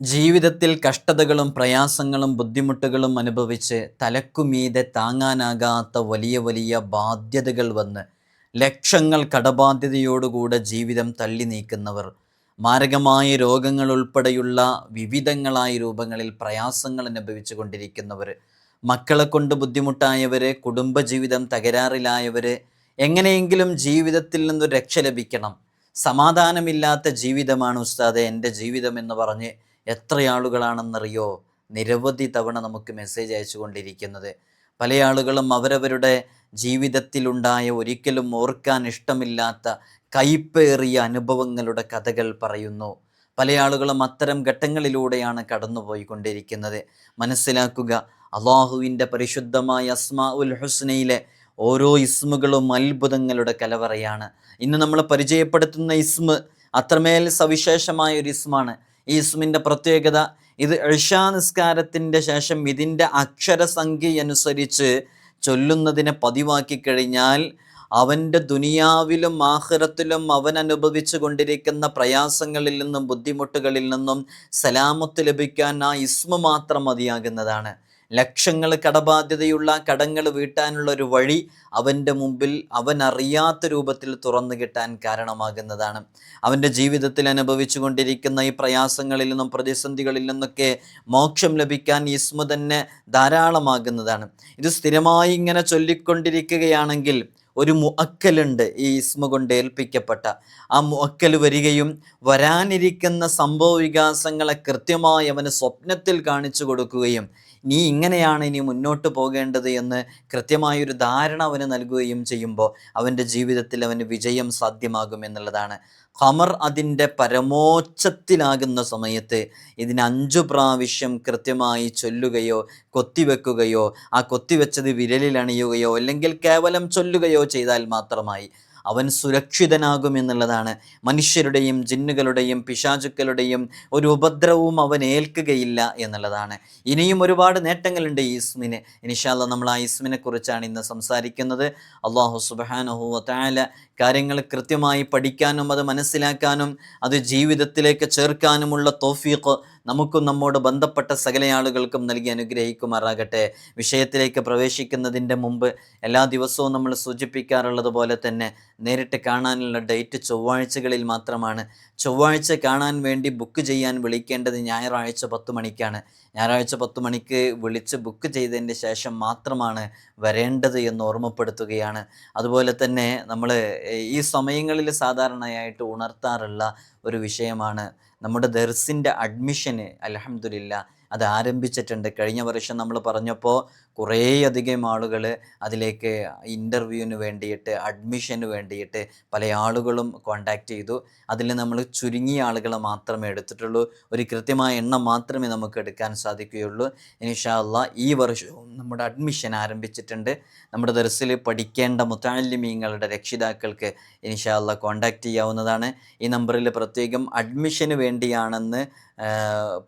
ജീവിതത്തിൽ കഷ്ടതകളും പ്രയാസങ്ങളും ബുദ്ധിമുട്ടുകളും അനുഭവിച്ച് തലക്കുമീതെ താങ്ങാനാകാത്ത വലിയ വലിയ ബാധ്യതകൾ വന്ന് ലക്ഷങ്ങൾ കടബാധ്യതയോടുകൂടെ ജീവിതം തള്ളി നീക്കുന്നവർ. മാരകമായ രോഗങ്ങൾ ഉൾപ്പെടെയുള്ള വിവിധങ്ങളായ രൂപങ്ങളിൽ പ്രയാസങ്ങൾ അനുഭവിച്ചു കൊണ്ടിരിക്കുന്നവർ. മക്കളെ കൊണ്ട് ബുദ്ധിമുട്ടായവർ കുടുംബജീവിതം തകരാറിലായവർ എങ്ങനെയെങ്കിലും ജീവിതത്തിൽ നിന്നൊരു രക്ഷ ലഭിക്കണം. സമാധാനമില്ലാത്ത ജീവിതമാണ് ഉസ്താദെ എന്റെ ജീവിതം എന്ന് പറഞ്ഞ് എത്ര ആളുകളാണെന്നറിയോ നിരവധി തവണ നമുക്ക് മെസ്സേജ് അയച്ചു കൊണ്ടിരിക്കുന്നത് പല ആളുകളും അവരവരുടെ ജീവിതത്തിലുണ്ടായ ഒരിക്കലും ഓർക്കാൻ ഇഷ്ടമില്ലാത്ത കൈപ്പേറിയ അനുഭവങ്ങളുടെ കഥകൾ പറയുന്നു. പല ആളുകളും അത്തരം ഘട്ടങ്ങളിലൂടെയാണ് കടന്നുപോയിക്കൊണ്ടിരിക്കുന്നത്. മനസ്സിലാക്കുക അള്ളാഹുവിന്റെ പരിശുദ്ധമായ അസ്മാ ഉൽ ഹുസ്നയിലെ ഓരോ ഇസ്മുകളും അത്ഭുതങ്ങളുടെ കലവറയാണ്. ഇന്ന് നമ്മൾ പരിചയപ്പെടുത്തുന്ന ഇസ്മ് അത്രമേൽ സവിശേഷമായ ഒരു ഇസ്മാണ്. ഈ ഇസ്മിന്റെ പ്രത്യേകത ഇത് ഇഷാ നിസ്കാരത്തിന്റെ ശേഷം ഇതിന്റെ അക്ഷരസംഖ്യ അനുസരിച്ച് ചൊല്ലുന്നതിനെ പതിവാക്കി കഴിഞ്ഞാൽ അവന്റെ ദുനിയാവിലും ആഹ്റത്തിലും അവൻ അനുഭവിച്ചു കൊണ്ടിരിക്കുന്ന പ്രയാസങ്ങളിൽ നിന്നും ബുദ്ധിമുട്ടുകളിൽ നിന്നും സലാമത്ത് ലഭിക്കാൻ ആ ഇസ്മ മാത്രം മതിയാകുന്നതാണ്. ലക്ഷങ്ങൾ കടബാധ്യതയുള്ള കടങ്ങൾ വീട്ടാനുള്ള ഒരു വഴി അവന്റെ മുമ്പിൽ അവൻ അറിയാത്ത രൂപത്തിൽ തുറന്നു കിട്ടാൻ കാരണമാകുന്നതാണ്. അവന്റെ ജീവിതത്തിൽ അനുഭവിച്ചു കൊണ്ടിരിക്കുന്ന ഈ പ്രയാസങ്ങളിൽ നിന്നും പ്രതിസന്ധികളിൽ നിന്നൊക്കെ മോക്ഷം ലഭിക്കാൻ ഈസ്മു തന്നെ ധാരാളമാകുന്നതാണ്. ഇത് സ്ഥിരമായി ഇങ്ങനെ ചൊല്ലിക്കൊണ്ടിരിക്കുകയാണെങ്കിൽ ഒരു മുഅക്കലുണ്ട് ഈ ഇസ്മ കൊണ്ട് ഏൽപ്പിക്കപ്പെട്ട. ആ മുഅക്കൽ വരികയും വരാനിരിക്കുന്ന സംഭവ വികാസങ്ങളെ കൃത്യമായി അവന് സ്വപ്നത്തിൽ കാണിച്ചു കൊടുക്കുകയും നീ ഇങ്ങനെയാണ് ഇനി മുന്നോട്ട് പോകേണ്ടത് എന്ന് കൃത്യമായൊരു ധാരണ അവന് നൽകുകയും ചെയ്യുമ്പോൾ അവന്റെ ജീവിതത്തിൽ അവന് വിജയം സാധ്യമാകും എന്നുള്ളതാണ്. ഖമർ അതിന്റെ പരമോച്ചത്തിലാകുന്ന സമയത്ത് ഇതിന് അഞ്ചു പ്രാവശ്യം കൃത്യമായി ചൊല്ലുകയോ കൊത്തിവെക്കുകയോ ആ കൊത്തിവെച്ചത് വിരലിൽ അണിയുകയോ അല്ലെങ്കിൽ കേവലം ചൊല്ലുകയോ ചെയ്താൽ മാത്രമായി. അവൻ സുരക്ഷിതനാകും എന്നുള്ളതാണ്. മനുഷ്യരുടെയും ജിന്നുകളുടെയും പിശാചുക്കളുടെയും ഒരു ഉപദ്രവവും അവൻ ഏൽക്കുകയില്ല എന്നുള്ളതാണ്. ഇനിയും ഒരുപാട് നേട്ടങ്ങളുണ്ട് ഈ ഇസ്മിന് ഇനിഷാല്ല നമ്മൾ ആ ഇസ്മിനെ കുറിച്ചാണ് ഇന്ന് സംസാരിക്കുന്നത്. അള്ളാഹു സുബാനഹു താല കാര്യങ്ങൾ കൃത്യമായി പഠിക്കാനും അത് മനസ്സിലാക്കാനും അത് ജീവിതത്തിലേക്ക് ചേർക്കാനുമുള്ള തോഫീഖ് നമുക്കും നമ്മോട് ബന്ധപ്പെട്ട സകല ആളുകൾക്കും നൽകി അനുഗ്രഹിക്കുമാറാകട്ടെ. വിഷയത്തിലേക്ക് പ്രവേശിക്കുന്നതിന്റെ മുമ്പ് എല്ലാ ദിവസവും നമ്മൾ സൂചിപ്പിക്കാറുള്ളത് പോലെ തന്നെ നേരിട്ട് കാണാനുള്ള ഡേറ്റ് ചൊവ്വാഴ്ചകളിൽ മാത്രമാണ്. ചൊവ്വാഴ്ച കാണാൻ വേണ്ടി ബുക്ക് ചെയ്യാൻ വിളിക്കേണ്ടത് ഞായറാഴ്ച പത്ത് മണിക്കാണ്. ഞായറാഴ്ച പത്ത് മണിക്ക് വിളിച്ച് ബുക്ക് ചെയ്തതിന്റെ ശേഷം മാത്രമാണ് വരേണ്ടത് എന്ന് ഓർമ്മപ്പെടുത്തുകയാണ്. അതുപോലെ തന്നെ നമ്മൾ ഈ സമയങ്ങളിൽ സാധാരണയായിട്ട് ഉണർത്താറുള്ള ഒരു വിഷയമാണ്. നമ്മുടെ ദർസിന്റെ അഡ്മിഷന് അലഹമില്ല അത് ആരംഭിച്ചിട്ടുണ്ട്. കഴിഞ്ഞ വർഷം നമ്മൾ പറഞ്ഞപ്പോൾ കുറേയധികം ആളുകൾ അതിലേക്ക് ഇന്റർവ്യൂവിന് വേണ്ടിയിട്ട് അഡ്മിഷന് വേണ്ടിയിട്ട് പല ആളുകളും കോണ്ടാക്ട് ചെയ്തു. അതിൽ നമ്മൾ ചുരുങ്ങിയ ആളുകളെ മാത്രമേ എടുത്തിട്ടുള്ളൂ. ഒരു കൃത്യമായ എണ്ണം മാത്രമേ നമുക്ക് എടുക്കാൻ സാധിക്കുകയുള്ളൂ. ഇൻഷാല്ല ഈ വർഷവും നമ്മുടെ അഡ്മിഷൻ ആരംഭിച്ചിട്ടുണ്ട്. നമ്മുടെ ദർസിൽ പഠിക്കേണ്ട മുത്താലിമീങ്ങളുടെ രക്ഷിതാക്കൾക്ക് ഇൻഷാല്ല കോണ്ടാക്ട് ചെയ്യാവുന്നതാണ്. ഈ നമ്പറിൽ പ്രത്യേകം അഡ്മിഷന് വേണ്ടിയാണെന്ന്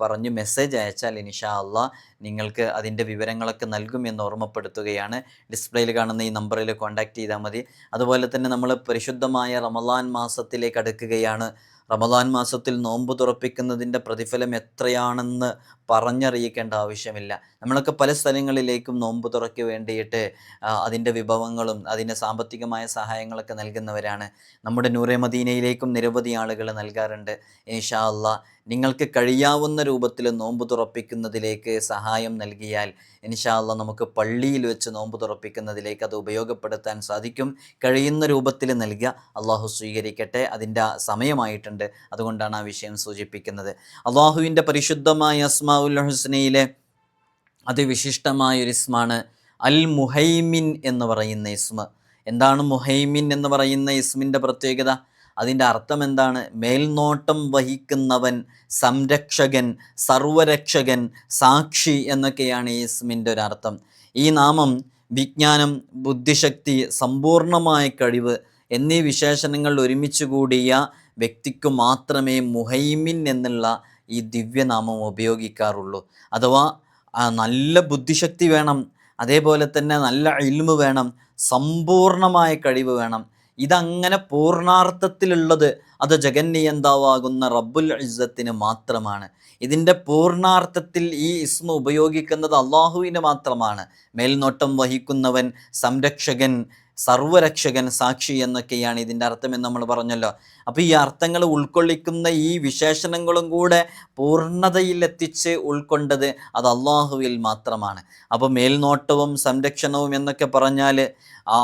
പറഞ്ഞ് മെസ്സേജ് അയച്ചാൽ ഇൻഷാ അള്ളാ നിങ്ങൾക്ക് അതിന്റെ വിവരങ്ങളൊക്കെ നൽകുമെന്ന് ഓർമ്മപ്പെടുത്തുകയാണ്. ഡിസ്പ്ലേയിൽ കാണുന്ന ഈ നമ്പറിൽ കോൺടാക്റ്റ് ചെയ്താൽ മതി. അതുപോലെ തന്നെ നമ്മൾ പരിശുദ്ധമായ റമലാൻ മാസത്തിലേക്ക് അടുക്കുകയാണ്. റമദാൻ മാസത്തിൽ നോമ്പ് തുറപ്പിക്കുന്നതിന്റെ പ്രതിഫലം എത്രയാണെന്ന് പറഞ്ഞറിയിക്കേണ്ട ആവശ്യമില്ല. നമ്മളൊക്കെ പല സ്ഥലങ്ങളിലേക്കും നോമ്പ് തുറയ്ക്ക് വേണ്ടിയിട്ട് അതിന്റെ വിഭവങ്ങളും അതിന്റെ സാമ്പത്തികമായ സഹായങ്ങളൊക്കെ നൽകുന്നവരാണ്. നമ്മുടെ നൂറെ മദീനയിലേക്കും നിരവധി ആളുകൾ നൽകാറുണ്ട്. ഇൻഷാ അല്ല നിങ്ങൾക്ക് കഴിയാവുന്ന രൂപത്തിൽ നോമ്പ് തുറപ്പിക്കുന്നതിലേക്ക് സഹായം നൽകിയാൽ ഇൻഷാ അല്ല നമുക്ക് പള്ളിയിൽ വെച്ച് നോമ്പ് തുറപ്പിക്കുന്നതിലേക്ക് അത് ഉപയോഗപ്പെടുത്താൻ സാധിക്കും. കഴിയുന്ന രൂപത്തിൽ നൽകുക അള്ളാഹു സ്വീകരിക്കട്ടെ. അതിന്റെ സമയമായിട്ടുണ്ട്. അതുകൊണ്ടാണ് ആ വിഷയം സൂചിപ്പിക്കുന്നത്. അള്ളാഹുവിന്റെ പരിശുദ്ധമായ അസ്മാഉൽ ഹുസ്നയിലെ അതിവിശിഷ്ടമായ ഒരു ഇസ്മാണ് അൽ മുഹൈമിൻ എന്ന് പറയുന്ന ഇസ്മ. എന്താണ് മുഹൈമിൻ എന്ന് പറയുന്ന ഇസ്മിന്റെ പ്രത്യേകത? അതിന്റെ അർത്ഥം എന്താണ്? മേൽനോട്ടം വഹിക്കുന്നവൻ സംരക്ഷകൻ സർവരക്ഷകൻ സാക്ഷി എന്നൊക്കെയാണ് ഈ ഇസ്മിന്റെ ഒരു അർത്ഥം ഈ നാമം വിജ്ഞാനം ബുദ്ധിശക്തി സമ്പൂർണമായ കഴിവ് എന്നീ വിശേഷണങ്ങൾ ഒരുമിച്ച് കൂടിയ വ്യക്തിക്കു മാത്രമേ മുഹൈമിൻ എന്നുള്ള ഈ ദിവ്യനാമം ഉപയോഗിക്കാറുള്ളൂ. അഥവാ നല്ല ബുദ്ധിശക്തി വേണം അതേപോലെ തന്നെ നല്ല ഇൽമ് വേണം സമ്പൂർണമായ കഴിവ് വേണം. ഇതങ്ങനെ പൂർണാർത്ഥത്തിലുള്ളത് അത് ജഗന്നിയന്താവാകുന്ന റബ്ബുൽ ഇസ്സത്തിന് മാത്രമാണ്. ഇതിന്റെ പൂർണാർത്ഥത്തിൽ ഈ ഇസ്മ ഉപയോഗിക്കുന്നത് അള്ളാഹുവിന് മാത്രമാണ്. മേൽനോട്ടം വഹിക്കുന്നവൻ സംരക്ഷകൻ സർവരക്ഷകൻ സാക്ഷി എന്നൊക്കെയാണ് ഇതിന്റെ അർത്ഥം എന്ന് നമ്മൾ പറഞ്ഞല്ലോ. അപ്പോൾ ഈ അർത്ഥങ്ങൾ ഉൾക്കൊള്ളിക്കുന്ന ഈ വിശേഷണങ്ങളും കൂടെ പൂർണതയിലെത്തിച്ച് ഉൾക്കൊണ്ടത് അത് അള്ളാഹുവിൽ മാത്രമാണ്. അപ്പോൾ മേൽനോട്ടവും സംരക്ഷണവും എന്നൊക്കെ പറഞ്ഞാൽ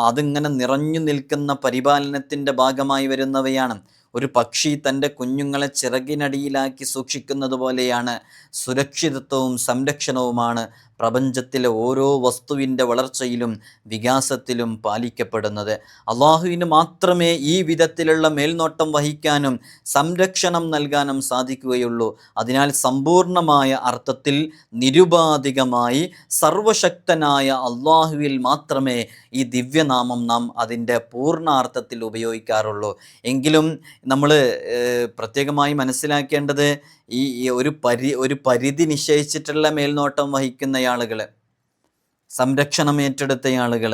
അതിങ്ങനെ നിറഞ്ഞു നിൽക്കുന്ന പരിപാലനത്തിന്റെ ഭാഗമായി വരുന്നവയാണ്. ഒരു പക്ഷി തന്റെ കുഞ്ഞുങ്ങളെ ചിറകിനടിയിലാക്കി സൂക്ഷിക്കുന്നത് പോലെയാണ് സുരക്ഷിതത്വവും സംരക്ഷണവുമാണ് പ്രപഞ്ചത്തിലെ ഓരോ വസ്തുവിന്റെ വളർച്ചയിലും വികാസത്തിലും പാലിക്കപ്പെടുന്നത്. അള്ളാഹുവിന് മാത്രമേ ഈ വിധത്തിലുള്ള മേൽനോട്ടം വഹിക്കാനും സംരക്ഷണം നൽകാനും സാധിക്കുകയുള്ളൂ. അതിനാൽ സമ്പൂർണമായ അർത്ഥത്തിൽ നിരുപാധികമായി സർവശക്തനായ അള്ളാഹുവിൽ മാത്രമേ ഈ ദിവ്യനാമം നാം അതിന്റെ പൂർണാർത്ഥത്തിൽ ഉപയോഗിക്കാറുള്ളൂ. എങ്കിലും നമ്മൾ പ്രത്യേകമായി മനസ്സിലാക്കേണ്ടത് ഈ ഒരു പരി ഒരു പരിധി നിശ്ചയിച്ചിട്ടുള്ള മേൽനോട്ടം വഹിക്കുന്ന ആളുകൾ സംരക്ഷണം ഏറ്റെടുത്ത ആളുകൾ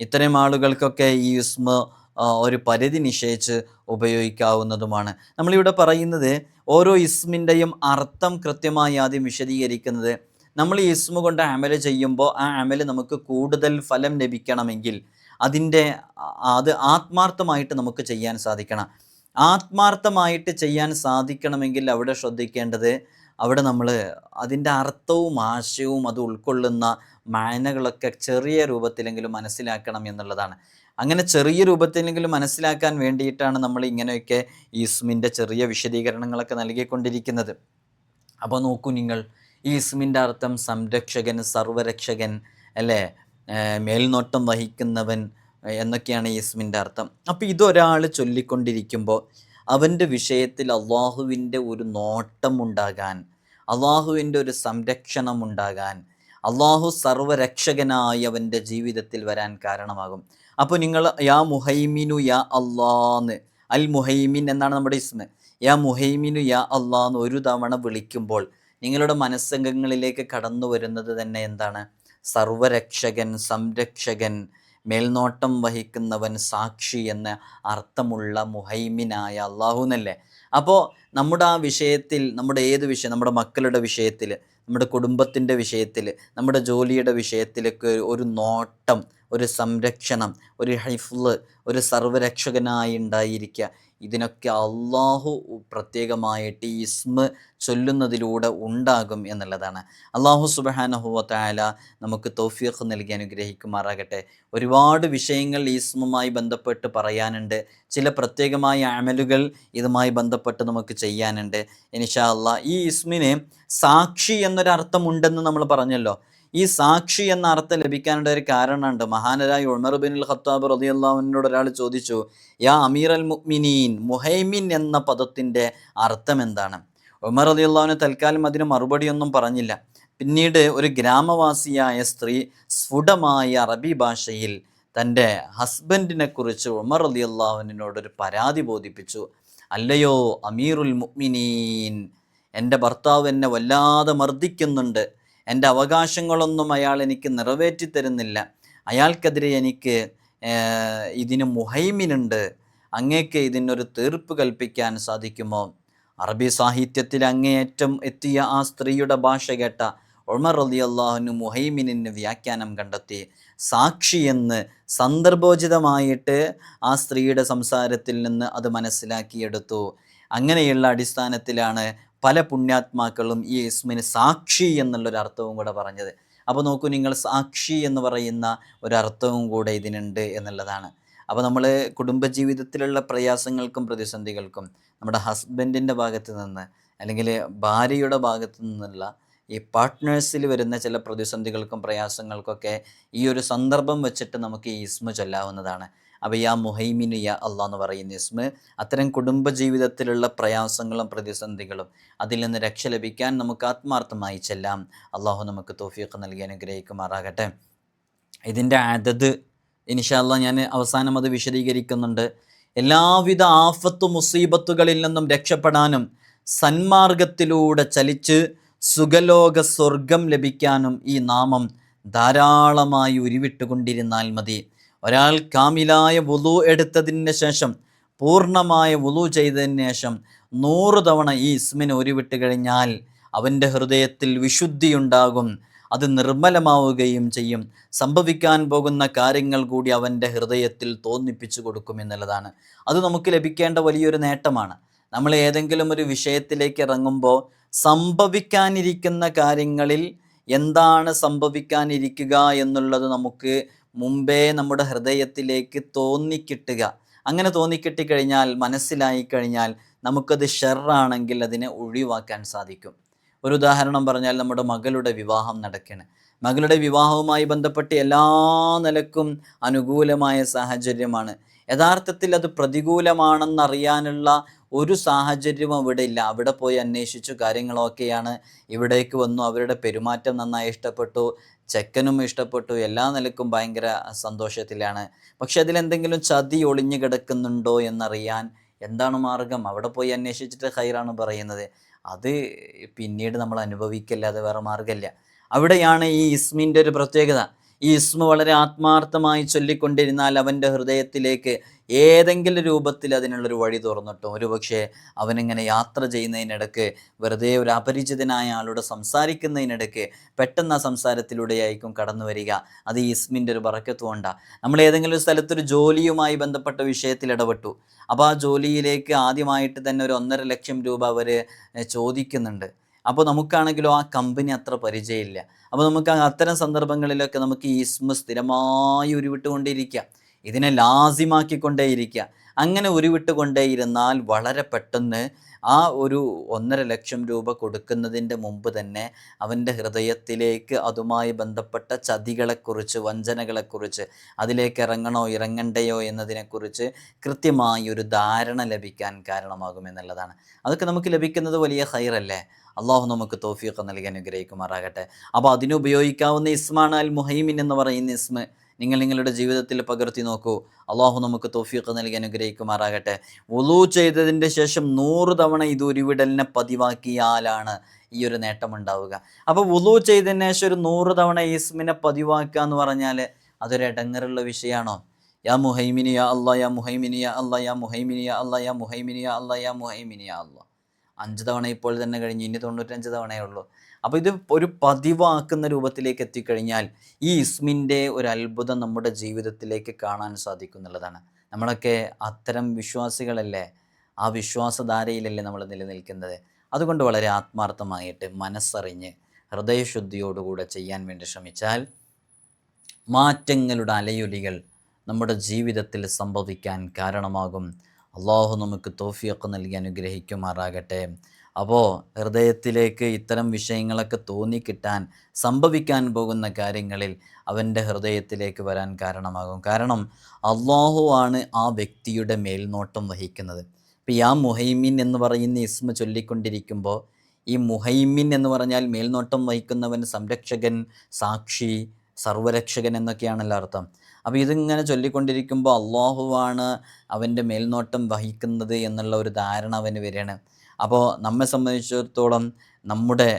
ഇത്തരം ആളുകൾക്കൊക്കെ ഈ യുസ്മ ഒരു പരിധി നിശ്ചയിച്ച് ഉപയോഗിക്കാവുന്നതുമാണ്. നമ്മളിവിടെ പറയുന്നത് ഓരോ ഇസ്മിന്റെയും അർത്ഥം കൃത്യമായി ആദ്യം വിശദീകരിക്കുന്നത് നമ്മൾ ഈ ഇസ്മ കൊണ്ട് അമൽ ചെയ്യുമ്പോൾ ആ അമൽ നമുക്ക് കൂടുതൽ ഫലം ലഭിക്കണമെങ്കിൽ അതിന്റെ അത് ആത്മാർത്ഥമായിട്ട് നമുക്ക് ചെയ്യാൻ സാധിക്കണം. ആത്മാർത്ഥമായിട്ട് ചെയ്യാൻ സാധിക്കണമെങ്കിൽ അവിടെ ശ്രദ്ധിക്കേണ്ടത് അവിടെ നമ്മൾ അതിന്റെ അർത്ഥവും ആശയവും അത് ഉൾക്കൊള്ളുന്ന മാനകളൊക്കെ ചെറിയ രൂപത്തിലെങ്കിലും മനസ്സിലാക്കണം എന്നുള്ളതാണ്. അങ്ങനെ ചെറിയ രൂപത്തിലെങ്കിലും മനസ്സിലാക്കാൻ വേണ്ടിയിട്ടാണ് നമ്മൾ ഇങ്ങനെയൊക്കെ ഈ ഇസ്മിന്റെ ചെറിയ വിശദീകരണങ്ങളൊക്കെ നൽകിക്കൊണ്ടിരിക്കുന്നത്. അപ്പോൾ നോക്കൂ നിങ്ങൾ ഈ ഇസ്മിന്റെ അർത്ഥം സംരക്ഷകൻ സർവരക്ഷകൻ അല്ലേ? മേൽനോട്ടം വഹിക്കുന്നവൻ എന്നൊക്കെയാണ് ഈ ഇസ്മിന്റെ അർത്ഥം. അപ്പോൾ ഇതൊരാൾ ചൊല്ലിക്കൊണ്ടിരിക്കുമ്പോൾ അവന്റെ വിഷയത്തിൽ അള്ളാഹുവിന്റെ ഒരു നോട്ടം ഉണ്ടാകാൻ അള്ളാഹുവിന്റെ ഒരു സംരക്ഷണം ഉണ്ടാകാൻ അള്ളാഹു സർവരക്ഷകനായി അവന്റെ ജീവിതത്തിൽ വരാൻ കാരണമാകും. അപ്പോൾ നിങ്ങൾ യാ മുഹൈമിനു യാ അള്ളാന്ന് അൽ മുഹൈമിൻ എന്നാണ് നമ്മുടെ ഇസ്മ. യാ മുഹൈമിനു യാ അള്ളാന്ന് ഒരു തവണ വിളിക്കുമ്പോൾ നിങ്ങളുടെ മനസ്സംഗങ്ങളിലേക്ക് കടന്നു വരുന്നത് തന്നെ എന്താണ്? സർവരക്ഷകൻ സംരക്ഷകൻ മേൽനോട്ടം വഹിക്കുന്നവൻ സാക്ഷി എന്ന അർത്ഥമുള്ള മുഹൈമിനായ അള്ളാഹു എന്നല്ലേ അപ്പോൾ നമ്മുടെ ആ വിഷയത്തിൽ നമ്മുടെ ഏത് വിഷയം നമ്മുടെ മക്കളുടെ വിഷയത്തിൽ നമ്മുടെ കുടുംബത്തിന്റെ വിഷയത്തിൽ നമ്മുടെ ജോലിയുടെ വിഷയത്തിലൊക്കെ ഒരു നോട്ടം ഒരു സംരക്ഷണം ഒരു ഹൈഫുൾ ഒരു സർവരക്ഷകനായി ഉണ്ടായിരിക്കുക. ഇതിനൊക്കെ അള്ളാഹു പ്രത്യേകമായിട്ട് ഈ ഇസ്മ ചൊല്ലുന്നതിലൂടെ ഉണ്ടാകും എന്നുള്ളതാണ്. അള്ളാഹു സുബഹാനഹുവത്തായ നമുക്ക് തൗഫീഖ് നൽകി അനുഗ്രഹിക്കുമാറാകട്ടെ. ഒരുപാട് വിഷയങ്ങൾ ഈ ഇസ്മുമായി ബന്ധപ്പെട്ട് പറയാനുണ്ട്. ചില പ്രത്യേകമായ അമലുകൾ ഇതുമായി ബന്ധപ്പെട്ട് നമുക്ക് ചെയ്യാനുണ്ട്. ഇനിഷാ അള്ളാഹ് ഈ ഇസ്മിന് സാക്ഷി എന്നൊരർത്ഥമുണ്ടെന്ന് നമ്മൾ പറഞ്ഞല്ലോ. ഈ സാക്ഷി എന്ന അർത്ഥം ലഭിക്കാനുള്ള ഒരു കാരണമുണ്ട്. മഹാനരായ ഉമർ ബിൻ ഖത്താബ് റതിയല്ലാവിനോട് ഒരാൾ ചോദിച്ചു യാ അമീർ അൽ മുഅ്മിനീൻ മുഹൈമിൻ എന്ന പദത്തിന്റെ അർത്ഥം എന്താണ്? ഉമർ റതിയല്ലാവിന് തൽക്കാലം അതിന് മറുപടിയൊന്നും പറഞ്ഞില്ല. പിന്നീട് ഒരു ഗ്രാമവാസിയായ സ്ത്രീ സ്ഫുടമായ അറബി ഭാഷയിൽ തന്റെ ഹസ്ബൻഡിനെ കുറിച്ച് ഉമർ റളിയല്ലാഹുവിനോട് ഒരു പരാതി ബോധിപ്പിച്ചു. അല്ലയോ അമീറുൽ മുഅ്മിനീൻ എന്റെ ഭർത്താവ് എന്നെ വല്ലാതെ മർദ്ദിക്കുന്നുണ്ട്. എന്റെ അവകാശങ്ങളൊന്നും അയാൾ എനിക്ക് നിറവേറ്റി തരുന്നില്ല. അയാൾക്കെതിരെ എനിക്ക് ഇതിന് മുഹൈമിനുണ്ട്. അങ്ങേക്ക് ഇതിനൊരു തീർപ്പ് കൽപ്പിക്കാൻ സാധിക്കുമോ? അറബി സാഹിത്യത്തിൽ അങ്ങേയറ്റം എത്തിയ ആ സ്ത്രീയുടെ ഭാഷ കേട്ട ഉമർ റലി അള്ളാഹുന് മുഹൈമിനിന് വ്യാഖ്യാനം കണ്ടെത്തി. സാക്ഷിയെന്ന് സന്ദർഭോചിതമായിട്ട് ആ സ്ത്രീയുടെ സംസാരത്തിൽ നിന്ന് അത് മനസ്സിലാക്കിയെടുത്തു. അങ്ങനെയുള്ള അടിസ്ഥാനത്തിലാണ് പല പുണ്യാത്മാക്കളും ഈ ഇസ്മിന് സാക്ഷി എന്നുള്ളൊരു അർത്ഥവും കൂടെ പറഞ്ഞത്. അപ്പോൾ നോക്കൂ നിങ്ങൾ സാക്ഷി എന്ന് പറയുന്ന ഒരർത്ഥവും കൂടെ ഇതിനുണ്ട് എന്നുള്ളതാണ്. അപ്പോൾ നമ്മൾ കുടുംബജീവിതത്തിലുള്ള പ്രയാസങ്ങൾക്കും പ്രതിസന്ധികൾക്കും നമ്മുടെ ഹസ്ബൻഡിന്റെ ഭാഗത്ത് നിന്ന് അല്ലെങ്കിൽ ഭാര്യയുടെ ഭാഗത്ത് നിന്നുള്ള ഈ പാർട്ട്നേഴ്സിൽ വരുന്ന ചില പ്രതിസന്ധികൾക്കും പ്രയാസങ്ങൾക്കൊക്കെ ഈ ഒരു സന്ദർഭം വെച്ചിട്ട് നമുക്ക് ഈ ഇസ്മ ചൊല്ലാവുന്നതാണ്. അപ്പോൾ യാ മുഹൈമിനു യാ എന്ന് പറയുന്ന ഇസ്മ. അത്തരം കുടുംബജീവിതത്തിലുള്ള പ്രയാസങ്ങളും പ്രതിസന്ധികളും അതിൽ നിന്ന് രക്ഷ ലഭിക്കാൻ നമുക്ക് ആത്മാർത്ഥമായി ചെല്ലാം. അള്ളാഹു നമുക്ക് തോഫിയൊക്കെ നൽകി അനുഗ്രഹിക്കുമാറാകട്ടെ. ഇതിന്റെ അതത് ഇനിഷാല്ല ഞാൻ അവസാനം അത് വിശദീകരിക്കുന്നുണ്ട്. എല്ലാവിധ ആഫത്ത് മുസീബത്തുകളിൽ നിന്നും രക്ഷപ്പെടാനും സന്മാർഗത്തിലൂടെ ചലിച്ച് സുഖലോക സ്വർഗം ലഭിക്കാനും ഈ നാമം ധാരാളമായി ഉരുവിട്ടുകൊണ്ടിരുന്നാൽ മതി. ഒരാൾ കാമിലായ വുളു എടുത്തതിന് ശേഷം പൂർണമായ വുളു ചെയ്തതിന് ശേഷം നൂറ് തവണ ഈ ഇസ്മിനെ ഉരുവിട്ട് കഴിഞ്ഞാൽ അവന്റെ ഹൃദയത്തിൽ വിശുദ്ധിയുണ്ടാകും. അത് നിർമ്മലമാവുകയും ചെയ്യും. സംഭവിക്കാൻ പോകുന്ന കാര്യങ്ങൾ കൂടി അവന്റെ ഹൃദയത്തിൽ തോന്നിപ്പിച്ചു കൊടുക്കും എന്നുള്ളതാണ്. അത് നമുക്ക് ലഭിക്കേണ്ട വലിയൊരു നേട്ടമാണ്. നമ്മൾ ഏതെങ്കിലും ഒരു വിഷയത്തിലേക്ക് ഇറങ്ങുമ്പോൾ സംഭവിക്കാനിരിക്കുന്ന കാര്യങ്ങളിൽ എന്താണ് സംഭവിക്കാനിരിക്കുക എന്നുള്ളത് നമുക്ക് മുമ്പേ നമ്മുടെ ഹൃദയത്തിലേക്ക് തോന്നിക്കിട്ടുക. അങ്ങനെ തോന്നിക്കിട്ടിക്കഴിഞ്ഞാൽ മനസ്സിലായി കഴിഞ്ഞാൽ നമുക്കത് ഷെറാണെങ്കിൽ അതിനെ ഒഴിവാക്കാൻ സാധിക്കും. ഒരു ഉദാഹരണം പറഞ്ഞാൽ നമ്മുടെ മകളുടെ വിവാഹം നടക്കണ്. മകളുടെ വിവാഹവുമായി ബന്ധപ്പെട്ട് എല്ലാ നിലക്കും അനുകൂലമായ സാഹചര്യമാണ്. യഥാർത്ഥത്തിൽ അത് പ്രതികൂലമാണെന്നറിയാനുള്ള ഒരു സാഹചര്യവും അവിടെ ഇല്ല. അവിടെ പോയി അന്വേഷിച്ചു കാര്യങ്ങളൊക്കെയാണ്. ഇവിടേക്ക് വന്നു അവരുടെ പെരുമാറ്റം നന്നായി ഇഷ്ടപ്പെട്ടു. ചെക്കനും ഇഷ്ടപ്പെട്ടു എല്ലാ നിലക്കും ഭയങ്കര സന്തോഷത്തിലാണ്. പക്ഷെ അതിലെന്തെങ്കിലും ചതി ഒളിഞ്ഞു കിടക്കുന്നുണ്ടോ എന്നറിയാൻ എന്താണ് മാർഗം? അവിടെ പോയി അന്വേഷിച്ചിട്ട് ഹൈറാണ് പറയുന്നത്. അത് പിന്നീട് നമ്മൾ അനുഭവിക്കല്ലാതെ വേറെ മാർഗമില്ല. അവിടെയാണ് ഈ ഇസ്മിന്റെ ഒരു പ്രത്യേകത. ഈ ഇസ്മ വളരെ ആത്മാർത്ഥമായി ചൊല്ലിക്കൊണ്ടിരുന്നാൽ അവന്റെ ഹൃദയത്തിലേക്ക് ഏതെങ്കിലും രൂപത്തിൽ അതിനുള്ളൊരു വഴി തുറന്നിട്ടും. ഒരുപക്ഷെ അവനിങ്ങനെ യാത്ര ചെയ്യുന്നതിനിടയ്ക്ക് വെറുതെ ഒരു അപരിചിതനായ ആളോട് സംസാരിക്കുന്നതിനിടയ്ക്ക് പെട്ടെന്ന് ആ സംസാരത്തിലൂടെയായിരിക്കും കടന്നു വരിക. അത് ഈ ഇസ്മിന്റെ ഒരു ബറക്കത്ത് കൊണ്ടാണ് നമ്മൾ ഏതെങ്കിലും ഒരു സ്ഥലത്തൊരു ജോലിയുമായി ബന്ധപ്പെട്ട വിഷയത്തിൽ ഇടപെട്ടു. അപ്പോൾ ആ ജോലിയിലേക്ക് ആദ്യമായിട്ട് തന്നെ ഒരു ഒന്നര ലക്ഷം രൂപ അവർ ചോദിക്കുന്നുണ്ട്. അപ്പോൾ നമുക്കാണെങ്കിലോ ആ കമ്പനി അത്ര പരിചയമില്ല. അപ്പോൾ നമുക്ക് അത്തരം സന്ദർഭങ്ങളിലൊക്കെ നമുക്ക് ഈ ഇസ്മ സ്ഥിരമായി ഉരുവിട്ടുകൊണ്ടേയിരിക്കുക ഇതിനെ ലാസിമാക്കിക്കൊണ്ടേയിരിക്കുക അങ്ങനെ ഉരുവിട്ടുകൊണ്ടേയിരുന്നാൽ വളരെ പെട്ടെന്ന് ആ ഒരു ഒന്നര ലക്ഷം രൂപ കൊടുക്കുന്നതിന്റെ മുമ്പ് തന്നെ അവന്റെ ഹൃദയത്തിലേക്ക് അതുമായി ബന്ധപ്പെട്ട ചതികളെക്കുറിച്ച് വഞ്ചനകളെക്കുറിച്ച് അതിലേക്ക് ഇറങ്ങണോ ഇറങ്ങണ്ടയോ എന്നതിനെക്കുറിച്ച് കൃത്യമായി ഒരു ധാരണ ലഭിക്കാൻ കാരണമാകുമെന്നുള്ളതാണ് അതൊക്കെ നമുക്ക് ലഭിക്കുന്നത് വലിയ ഹൈറല്ലേ അള്ളാഹു നമുക്ക് തോഫിയൊക്കെ നൽകി അനുഗ്രഹിക്കുമാറാകട്ടെ. അപ്പോൾ അതിനുപയോഗിക്കാവുന്ന ഇസ്മാണ് അൽ മുഹൈമിൻ എന്ന് പറയുന്ന ഇസ്മ നിങ്ങൾ നിങ്ങളുടെ ജീവിതത്തിൽ പകർത്തി നോക്കൂ. അള്ളാഹു നമുക്ക് തോഫിയൊക്കെ നൽകി അനുഗ്രഹിക്കുമാറാകട്ടെ. ഉളു ചെയ്തതിന്റെ ശേഷം നൂറ് തവണ ഇത് ഉരുവിടലിനെ പതിവാക്കിയാലാണ് ഈ ഒരു നേട്ടം ഉണ്ടാവുക അപ്പോൾ ഉളു ചെയ്തതിന് ശേഷം ഒരു നൂറ് തവണ ഇസ്മിനെ പതിവാക്കുക എന്ന് പറഞ്ഞാൽ അതൊരു ഇടങ്ങറുള്ള വിഷയമാണോ? യാ മുഹൈമിനിയ അല്ലാ യാ മുഹൈമിനിയ അല്ലാ യാ മുഹൈമിനിയ അല്ലാ യാ മുഹൈമിനിയ അല്ലാ യാ മുഹൈമിനിയ അല്ലാ അഞ്ച് തവണ ഇപ്പോൾ തന്നെ കഴിഞ്ഞ് ഇനി തൊണ്ണൂറ്റഞ്ച് തവണയേ ഉള്ളൂ. അപ്പോൾ ഇത് ഒരു പതിവാക്കുന്ന രൂപത്തിലേക്ക് എത്തിക്കഴിഞ്ഞാൽ ഈ ഇസ്മിന്റെ ഒരു അത്ഭുതം നമ്മുടെ ജീവിതത്തിലേക്ക് കാണാൻ സാധിക്കും എന്നുള്ളതാണ് നമ്മളൊക്കെ അത്തരം വിശ്വാസികളല്ലേ? ആ വിശ്വാസധാരയിലല്ലേ നമ്മൾ നിലനിൽക്കുന്നത്? അതുകൊണ്ട് വളരെ ആത്മാർത്ഥമായിട്ട് മനസ്സറിഞ്ഞ് ഹൃദയശുദ്ധിയോടുകൂടെ ചെയ്യാൻ വേണ്ടി ശ്രമിച്ചാൽ മാറ്റങ്ങളുടെ അലയൊലികൾ നമ്മുടെ ജീവിതത്തിൽ സംഭവിക്കാൻ കാരണമാകും. അള്ളാഹു നമുക്ക് തോഫിയൊക്കെ നൽകി അനുഗ്രഹിക്കുമാറാകട്ടെ. അപ്പോൾ ഹൃദയത്തിലേക്ക് ഇത്തരം വിഷയങ്ങളൊക്കെ തോന്നിക്കിട്ടാൻ സംഭവിക്കാൻ പോകുന്ന കാര്യങ്ങളിൽ അവന്റെ ഹൃദയത്തിലേക്ക് വരാൻ കാരണമാകും. കാരണം അള്ളാഹു ആണ് ആ വ്യക്തിയുടെ മേൽനോട്ടം വഹിക്കുന്നത്. ഇപ്പോൾ യാ മുഹൈമിൻ എന്ന് പറയുന്ന ഇസ്മ ചൊല്ലിക്കൊണ്ടിരിക്കുമ്പോൾ ഈ മുഹൈമിൻ എന്ന് പറഞ്ഞാൽ മേൽനോട്ടം വഹിക്കുന്നവൻ സംരക്ഷകൻ സാക്ഷി സർവരക്ഷകൻ എന്നൊക്കെയാണല്ലോ അർത്ഥം. അപ്പോൾ ഇതിങ്ങനെ ചൊല്ലിക്കൊണ്ടിരിക്കുമ്പോൾ അള്ളാഹുവാണ് അവന്റെ മേൽനോട്ടം വഹിക്കുന്നത് എന്നുള്ള ഒരു ധാരണ അവന് വരികയാണ്. അപ്പോൾ നമ്മെ സംബന്ധിച്ചിടത്തോളം നമ്മുടെ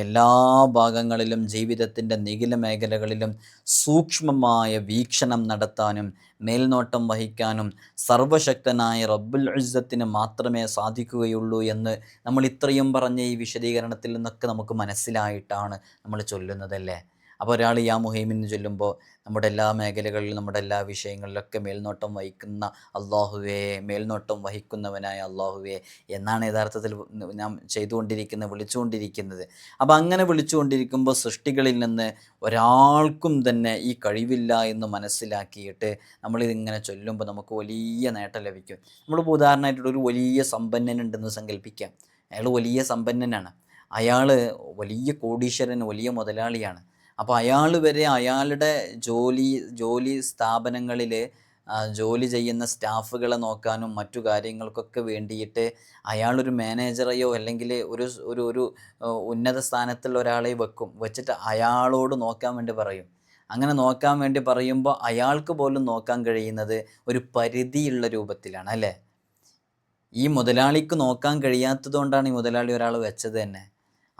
എല്ലാ ഭാഗങ്ങളിലും ജീവിതത്തിന്റെ നികില മേഖലകളിലും സൂക്ഷ്മമായ വീക്ഷണം നടത്താനും മേൽനോട്ടം വഹിക്കാനും സർവശക്തനായ റബ്ബുൽ ഇസ്സത്തിന് മാത്രമേ സാധിക്കുകയുള്ളൂ എന്ന് നമ്മൾ ഇത്രയും പറഞ്ഞ ഈ വിശദീകരണത്തിൽ നിന്നൊക്കെ നമുക്ക് മനസ്സിലായിട്ടാണ് നമ്മൾ ചൊല്ലുന്നതല്ലേ? അപ്പോൾ ഒരാൾ യാ മുഹൈമിൻ ചൊല്ലുമ്പോൾ നമ്മുടെ എല്ലാ മേഖലകളിലും നമ്മുടെ എല്ലാ വിഷയങ്ങളിലൊക്കെ മേൽനോട്ടം വഹിക്കുന്ന അള്ളാഹുവേ മേൽനോട്ടം വഹിക്കുന്നവനായ അള്ളാഹുവേ എന്നാണ് യഥാർത്ഥത്തിൽ നാം ചെയ്തുകൊണ്ടിരിക്കുന്നത് വിളിച്ചുകൊണ്ടിരിക്കുന്നത്. അപ്പോൾ അങ്ങനെ വിളിച്ചുകൊണ്ടിരിക്കുമ്പോൾ സൃഷ്ടികളിൽ നിന്ന് ഒരാൾക്കും തന്നെ ഈ കഴിവില്ല എന്ന് മനസ്സിലാക്കിയിട്ട് നമ്മളിതിങ്ങനെ ചൊല്ലുമ്പോൾ നമുക്ക് വലിയ നേട്ടം ലഭിക്കും. നമ്മളിപ്പോൾ ഉദാഹരണമായിട്ട് ഒരു വലിയ സമ്പന്നനുണ്ടെന്ന് സങ്കല്പിക്കാം. അയാൾ വലിയ സമ്പന്നനാണ്. അയാൾ വലിയ കോടീശ്വരൻ വലിയ മുതലാളിയാണ്. അപ്പോൾ അയാൾ വരെ അയാളുടെ ജോലി ജോലി സ്ഥാപനങ്ങളിൽ ജോലി ചെയ്യുന്ന സ്റ്റാഫുകളെ നോക്കാനും മറ്റു കാര്യങ്ങൾക്കൊക്കെ വേണ്ടിയിട്ട് അയാളൊരു മാനേജറെയോ അല്ലെങ്കിൽ ഒരു ഒരു ഒരു ഉന്നത സ്ഥാനത്തുള്ള ഒരാളെ വെക്കും. വെച്ചിട്ട് അയാളോട് നോക്കാൻ വേണ്ടി പറയും. അങ്ങനെ നോക്കാൻ വേണ്ടി പറയുമ്പോൾ അയാൾക്ക് പോലും നോക്കാൻ കഴിയുന്നത് ഒരു പരിധിയുള്ള രൂപത്തിലാണ് അല്ലേ? ഈ മുതലാളിക്ക് നോക്കാൻ കഴിയാത്തത് കൊണ്ടാണ് ഈ മുതലാളി ഒരാൾ വെച്ചത് തന്നെ.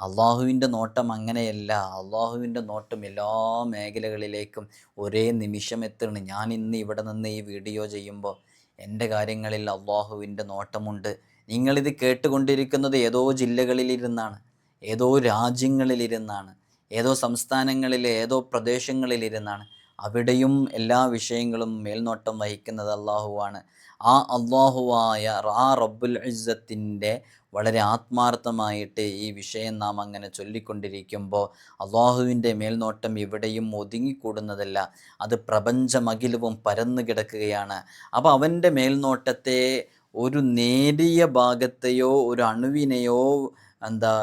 അള്ളാഹുവിന്റെ നോട്ടം അങ്ങനെയല്ല. അള്ളാഹുവിന്റെ നോട്ടം എല്ലാ മേഖലകളിലേക്കും ഒരേ നിമിഷം എത്തണം. ഞാൻ ഇന്ന് ഇവിടെ നിന്ന് ഈ വീഡിയോ ചെയ്യുമ്പോൾ എന്റെ കാര്യങ്ങളിൽ അള്ളാഹുവിന്റെ നോട്ടമുണ്ട്. നിങ്ങളിത് കേട്ടുകൊണ്ടിരിക്കുന്നത് ഏതോ ജില്ലകളിലിരുന്നാണ്. ഏതോ രാജ്യങ്ങളിലിരുന്നാണ്. ഏതോ സംസ്ഥാനങ്ങളിലെ ഏതോ പ്രദേശങ്ങളിലിരുന്നാണ്. അവിടെയും എല്ലാ വിഷയങ്ങളും മേൽനോട്ടം വഹിക്കുന്നത് അള്ളാഹുവാണ്. ആ അള്ളാഹുവായ റാ റബ്ബുൽ ഇസ്സത്തിന്റെ വളരെ ആത്മാർത്ഥമായിട്ട് ഈ വിഷയം നാം അങ്ങനെ ചൊല്ലിക്കൊണ്ടിരിക്കുമ്പോൾ അള്ളാഹുവിന്റെ മേൽനോട്ടം എവിടെയും ഒതുങ്ങിക്കൂടുന്നതല്ല. അത് പ്രപഞ്ചമകിലവും പരന്നു കിടക്കുകയാണ്. അപ്പോൾ അവന്റെ മേൽനോട്ടത്തെ ഒരു നേരിയ ഭാഗത്തെയോ ഒരു അണുവിനെയോ എന്താ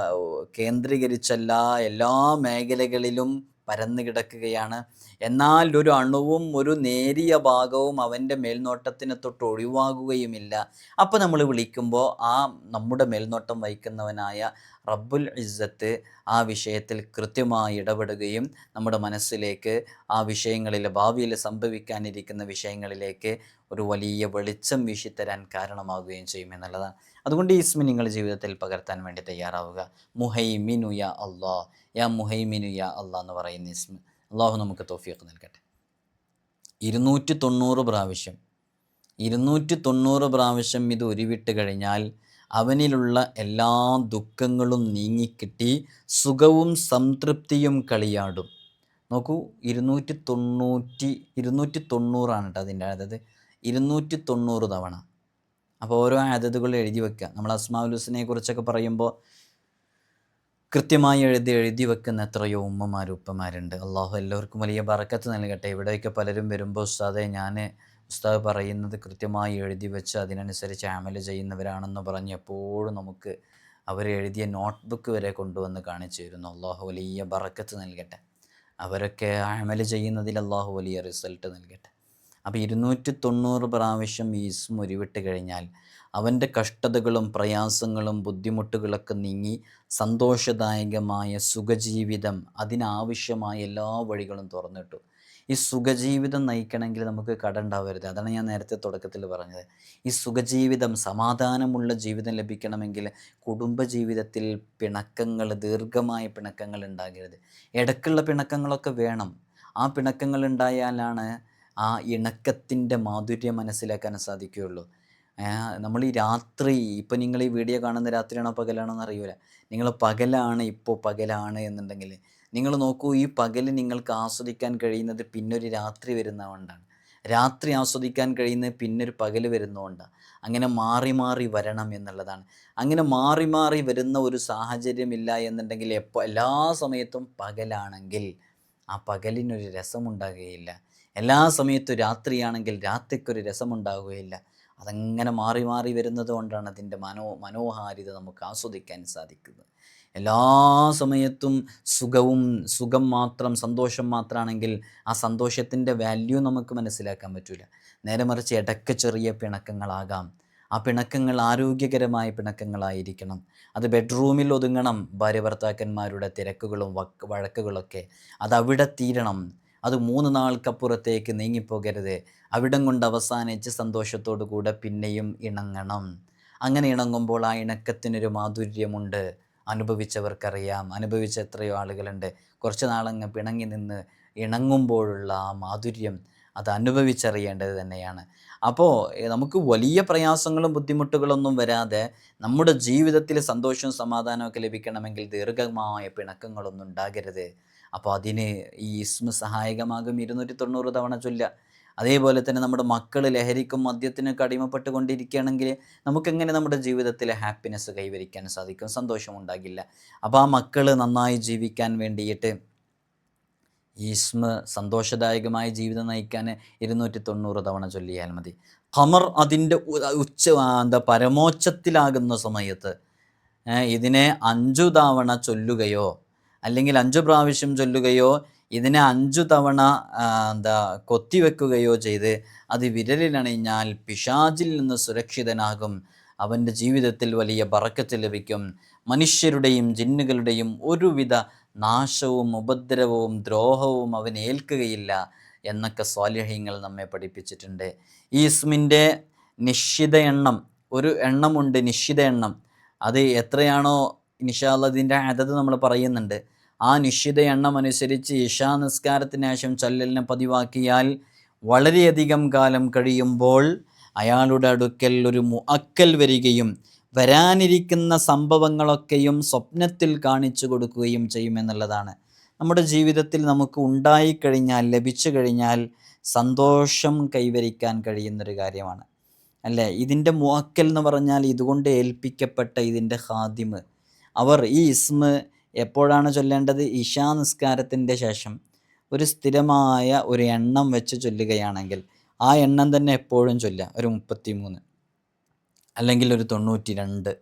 കേന്ദ്രീകരിച്ചല്ല. എല്ലാ മേഖലകളിലും പരന്നു കിടക്കുകയാണ്. എന്നാൽ ഒരു അണുവും ഒരു നേരിയ ഭാഗവും അവന്റെ മേൽനോട്ടത്തിന് തൊട്ട് ഒഴിവാകുകയുമില്ല. അപ്പോൾ നമ്മൾ വിളിക്കുമ്പോൾ ആ നമ്മുടെ മേൽനോട്ടം വഹിക്കുന്നവനായ റബ്ബുൽ ഇസ്സത്ത് ആ വിഷയത്തിൽ കൃത്യമായി ഇടപെടുകയും നമ്മുടെ മനസ്സിലേക്ക് ആ വിഷയങ്ങളിൽ ഭാവിയിൽ സംഭവിക്കാനിരിക്കുന്ന വിഷയങ്ങളിലേക്ക് ഒരു വലിയ വെളിച്ചം വീശിത്തരാൻ കാരണമാവുകയും ചെയ്യും എന്നുള്ളതാണ്. അതുകൊണ്ട് ഈ ഇസ്മി നിങ്ങൾ ജീവിതത്തിൽ പകർത്താൻ വേണ്ടി തയ്യാറാവുക. മുഹൈമിനു യാ അള്ളാ യാ മുഹൈമിനു യാ അള്ളാ എന്ന് പറയുന്ന ഇസ്മി. അള്ളാഹു നമുക്ക് തോഫിയൊക്കെ നൽകട്ടെ. ഇരുന്നൂറ്റി തൊണ്ണൂറ് പ്രാവശ്യം. ഇരുന്നൂറ്റി തൊണ്ണൂറ് പ്രാവശ്യം ഇത് ഉരുവിട്ട് കഴിഞ്ഞാൽ അവനിലുള്ള എല്ലാ ദുഃഖങ്ങളും നീങ്ങിക്കിട്ടി സുഖവും സംതൃപ്തിയും കളിയാടും. നോക്കൂ ഇരുന്നൂറ്റി തൊണ്ണൂറ്റി ഇരുന്നൂറ്റി തൊണ്ണൂറാണ് കേട്ടോ അതിന്റെ അതായത് ഇരുന്നൂറ്റി തൊണ്ണൂറ് തവണ. അപ്പോൾ ഓരോ ആദതുകൾ എഴുതി വെക്കുക നമ്മൾ അസ്മാഉൽ ഹുസ്നെ കുറിച്ചൊക്കെ പറയുമ്പോൾ കൃത്യമായി എഴുതി എഴുതി വെക്കുന്ന എത്രയോ ഉമ്മമാർ ഉപ്പമാരുണ്ട്. അള്ളാഹു എല്ലാവർക്കും വലിയ ബറക്കത്ത് നൽകട്ടെ. ഇവിടെയൊക്കെ പലരും വരുമ്പോൾ ഉസ്താദെ ഞാൻ ഉസ്താദ് പറയുന്നത് കൃത്യമായി എഴുതി വെച്ച് അതിനനുസരിച്ച് അമൽ ചെയ്യുന്നവരാണെന്ന് പറഞ്ഞ് എപ്പോഴും നമുക്ക് അവർ എഴുതിയ നോട്ട് ബുക്ക് വരെ കൊണ്ടുവന്ന് കാണിച്ചു തരുന്നു. അള്ളാഹു വലിയ ബറക്കത്ത് നൽകട്ടെ. അവരൊക്കെ അമൽ ചെയ്യുന്നതിൽ അള്ളാഹു വലിയ റിസൾട്ട് നൽകട്ടെ. അപ്പോൾ ഇരുന്നൂറ്റി തൊണ്ണൂറ് പ്രാവശ്യം ഈ ഇസ്മ ഉരുവിട്ട് കഴിഞ്ഞാൽ അവന്റെ കഷ്ടതകളും പ്രയാസങ്ങളും ബുദ്ധിമുട്ടുകളൊക്കെ നീങ്ങി സന്തോഷദായകമായ സുഖജീവിതം അതിനാവശ്യമായ എല്ലാ വഴികളും തുറന്നിട്ടു. ഈ സുഖജീവിതം നയിക്കണമെങ്കിൽ നമുക്ക് കട ഉണ്ടാവരുത്. അതാണ് ഞാൻ നേരത്തെ തുടക്കത്തിൽ പറഞ്ഞത്. ഈ സുഖജീവിതം സമാധാനമുള്ള ജീവിതം ലഭിക്കണമെങ്കിൽ കുടുംബജീവിതത്തിൽ പിണക്കങ്ങൾ ദീർഘമായ പിണക്കങ്ങൾ ഉണ്ടാകരുത്. ഇടയ്ക്കുള്ള പിണക്കങ്ങളൊക്കെ വേണം. ആ പിണക്കങ്ങൾ ഉണ്ടായാലാണ് ആ ഇണക്കത്തിന്റെ മാധുര്യം മനസ്സിലാക്കാൻ സാധിക്കുകയുള്ളൂ. നമ്മൾ ഈ രാത്രി ഇപ്പോൾ നിങ്ങൾ ഈ വീഡിയോ കാണുന്ന രാത്രിയാണോ പകലാണോ എന്ന് അറിയൂല. നിങ്ങൾ പകലാണ് ഇപ്പോൾ പകലാണ് എന്നുണ്ടെങ്കിൽ നിങ്ങൾ നോക്കൂ ഈ പകൽ നിങ്ങൾക്ക് ആസ്വദിക്കാൻ കഴിയുന്നത് പിന്നൊരു രാത്രി വരുന്നതുകൊണ്ടാണ്. രാത്രി ആസ്വദിക്കാൻ കഴിയുന്നത് പിന്നൊരു പകൽ വരുന്നതുകൊണ്ടാണ്. അങ്ങനെ മാറി മാറി വരണം എന്നുള്ളതാണ്. അങ്ങനെ മാറി മാറി വരുന്ന ഒരു സാഹചര്യമില്ല എന്നുണ്ടെങ്കിൽ എപ്പോൾ എല്ലാ സമയത്തും പകലാണെങ്കിൽ ആ പകലിനൊരു രസമുണ്ടാകുകയില്ല. എല്ലാ സമയത്തും രാത്രിയാണെങ്കിൽ രാത്രിക്കൊരു രസമുണ്ടാകുകയില്ല. അതങ്ങനെ മാറി മാറി വരുന്നത് കൊണ്ടാണ് അതിന്റെ മനോ മനോഹാരിത നമുക്ക് ആസ്വദിക്കാൻ സാധിക്കുന്നത്. എല്ലാ സമയത്തും സുഖവും സുഖം മാത്രം സന്തോഷം മാത്രമാണെങ്കിൽ ആ സന്തോഷത്തിന്റെ വാല്യൂ നമുക്ക് മനസ്സിലാക്കാൻ പറ്റില്ല നേരെ മറിച്ച് ഇടയ്ക്ക് ചെറിയ പിണക്കങ്ങളാകാം. ആ പിണക്കങ്ങൾ ആരോഗ്യകരമായ പിണക്കങ്ങളായിരിക്കണം. അത് ബെഡ്റൂമിൽ ഒതുങ്ങണം ഭാര്യ ഭർത്താക്കന്മാരുടെ തിരക്കുകളും വഴക്കുകളൊക്കെ. അത് അവിടെ തീരണം. അത് മൂന്ന് നാൾക്കപ്പുറത്തേക്ക് നീങ്ങിപ്പോകരുത്. അവിടം കൊണ്ട് അവസാനിച്ച് സന്തോഷത്തോടു കൂടെ പിന്നെയും ഇണങ്ങണം. അങ്ങനെ ഇണങ്ങുമ്പോൾ ആ ഇണക്കത്തിനൊരു മാധുര്യമുണ്ട്. അനുഭവിച്ചവർക്കറിയാം. അനുഭവിച്ച എത്രയോ ആളുകളുണ്ട്. കുറച്ച് നാളങ്ങ് പിണങ്ങി നിന്ന് ഇണങ്ങുമ്പോഴുള്ള ആ മാധുര്യം അത് അനുഭവിച്ചറിയേണ്ടത് തന്നെയാണ്. അപ്പോൾ നമുക്ക് വലിയ പ്രയാസങ്ങളും ബുദ്ധിമുട്ടുകളൊന്നും വരാതെ നമ്മുടെ ജീവിതത്തിൽ സന്തോഷവും സമാധാനമൊക്കെ ലഭിക്കണമെങ്കിൽ ദീർഘമായ പിണക്കങ്ങളൊന്നും ഉണ്ടാകരുത്. അപ്പോൾ അതിന് ഈ ഇസ്മ സഹായകമാകും ഇരുന്നൂറ്റി തൊണ്ണൂറ് തവണ ചൊല്ല. അതേപോലെ തന്നെ നമ്മുടെ മക്കൾ ലഹരിക്കും മദ്യത്തിനൊക്കെ അടിമപ്പെട്ടുകൊണ്ടിരിക്കുകയാണെങ്കിൽ നമുക്കെങ്ങനെ നമ്മുടെ ജീവിതത്തിലെ ഹാപ്പിനെസ് കൈവരിക്കാൻ സാധിക്കും? സന്തോഷം ഉണ്ടാകില്ല. അപ്പോൾ ആ മക്കൾ നന്നായി ജീവിക്കാൻ വേണ്ടിയിട്ട് ഈസ്മ സന്തോഷദായകമായ ജീവിതം നയിക്കാൻ ഇരുന്നൂറ്റി തൊണ്ണൂറ് തവണ ചൊല്ലിയാൽ മതി. ഖമർ അതിന്റെ ഉച്ച എന്താ പരമോച്ചത്തിലാകുന്ന സമയത്ത് ഇതിനെ അഞ്ചു തവണ ചൊല്ലുകയോ അല്ലെങ്കിൽ അഞ്ചു പ്രാവശ്യം ചൊല്ലുകയോ ഇതിനെ അഞ്ചു തവണ എന്താ കൊത്തിവെക്കുകയോ ചെയ്ത് അത് വിരലിലണിഞ്ഞാൽ പിശാചിൽ നിന്ന് സുരക്ഷിതനാകും. അവന്റെ ജീവിതത്തിൽ വലിയ ബറക്കത്ത് ലഭിക്കും. മനുഷ്യരുടെയും ജിന്നുകളുടെയും ഒരുവിധ നാശവും ഉപദ്രവവും ദ്രോഹവും അവൻ ഏൽക്കുകയില്ല എന്നൊക്കെ സ്വാലിഹ്യങ്ങൾ നമ്മെ പഠിപ്പിച്ചിട്ടുണ്ട്. ഈ ഇസ്മിന്റെ നിശ്ചിത എണ്ണം ഒരു എണ്ണമുണ്ട് നിശ്ചിത എണ്ണം. അത് എത്രയാണോ നിഷാലതിന്റെ അതത് നമ്മൾ പറയുന്നുണ്ട്. ആ നിശ്ചിത എണ്ണം അനുസരിച്ച് ഇഷാ നിസ്കാരത്തിനാശം ചൊല്ലലിനെ പതിവാക്കിയാൽ വളരെയധികം കാലം കഴിയുമ്പോൾ അയാളുടെ അടുക്കൽ ഒരു മുഅക്കൽ വരികയും വരാനിരിക്കുന്ന സംഭവങ്ങളൊക്കെയും സ്വപ്നത്തിൽ കാണിച്ചു കൊടുക്കുകയും ചെയ്യുമെന്നുള്ളതാണ് നമ്മുടെ ജീവിതത്തിൽ നമുക്ക് ഉണ്ടായിക്കഴിഞ്ഞാൽ ലഭിച്ചു കഴിഞ്ഞാൽ സന്തോഷം കൈവരിക്കാൻ കഴിയുന്നൊരു കാര്യമാണ്. അല്ലേ? ഇതിന്റെ മുഅക്കൽ എന്ന് പറഞ്ഞാൽ ഇതുകൊണ്ട് ഏൽപ്പിക്കപ്പെട്ട ഇതിന്റെ ഹാദിമ് അവർ ഈ ഇസ്മ എപ്പോഴാണ് ചൊല്ലേണ്ടത്? ഇഷാ നിസ്കാരത്തിന്റെ ശേഷം. ഒരു സ്ഥിരമായ ഒരു എണ്ണം വെച്ച് ചൊല്ലുകയാണെങ്കിൽ. ആ എണ്ണം തന്നെ എപ്പോഴും ചൊല്ലുക. ഒരു മുപ്പത്തി മൂന്ന് അല്ലെങ്കിൽ ഒരു തൊണ്ണൂറ്റി രണ്ട്